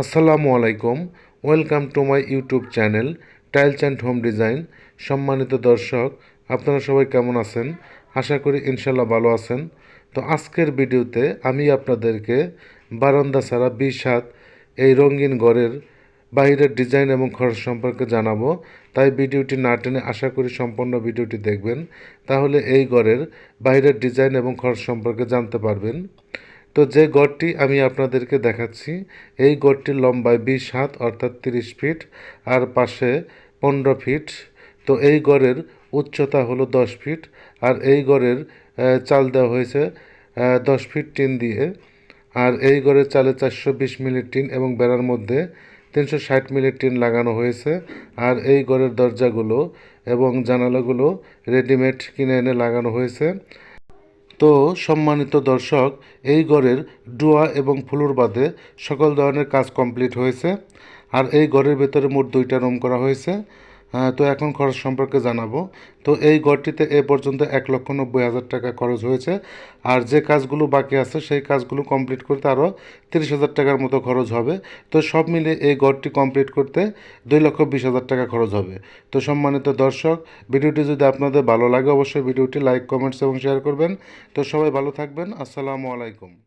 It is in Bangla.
আসসালামু আলাইকুম। Welcome to my YouTube channel tiles and home design. সম্মানিত দর্শক, আপনারা সবাই কেমন আছেন? আশা করি ইনশাল্লাহ ভালো আছেন। তো আজকের ভিডিওতে আমি আপনাদেরকে বারান্দা ছাড়া বিশ হাত এই রঙিন ঘরের বাইরের ডিজাইন এবং খরচ সম্পর্কে জানাব। তাই ভিডিওটি না টেনে আশা করি সম্পূর্ণ ভিডিওটি দেখবেন। তাহলে এই ঘরের বাইরের ডিজাইন এবং খরচ সম্পর্কে জানতে পারবেন। তো যে গড়টি আমি আপনাদেরকে দেখাচ্ছি, এই গড়টির লম্বায় বিশ হাত, অর্থাৎ তিরিশ ফিট, আর পাশে পনেরো ফিট। তো এই গড়ের উচ্চতা হলো দশ ফিট, আর এই গড়ের চাল দেওয়া হয়েছে দশ ফিট টিন দিয়ে। আর এই গড়ের চালে চারশো বিশ মিলি টিন এবং বেড়ার মধ্যে তিনশো ষাট মিলি টিন লাগানো হয়েছে। আর এই ঘরের দরজাগুলো এবং জানালাগুলো রেডিমেড কিনে এনে লাগানো হয়েছে। তো সম্মানিত দর্শক, এই ঘরের ডুয়া এবং ফ্লোর বাদে সকল ধরনের কাজ কমপ্লিট হয়েছে। আর এই ঘরের ভেতরে মোট দুইটা রুম করা হয়েছে। তো এখন খরচ সম্পর্কে জানাব। তো এই ঘরটিতে এ পর্যন্ত এক লক্ষ নব্বই হাজার টাকা খরচ হয়েছে। আর যে কাজগুলো বাকি আছে, সেই কাজগুলো কমপ্লিট করতে আরও তিরিশ হাজার টাকার মতো খরচ হবে। তো সব মিলে এই ঘরটি কমপ্লিট করতে দুই লক্ষ বিশ হাজার টাকা খরচ হবে। তো সম্মানিত দর্শক, ভিডিওটি যদি আপনাদের ভালো লাগে, অবশ্যই ভিডিওটি লাইক কমেন্টস এবং শেয়ার করবেন। তো সবাই ভালো থাকবেন। আসসালামু আলাইকুম।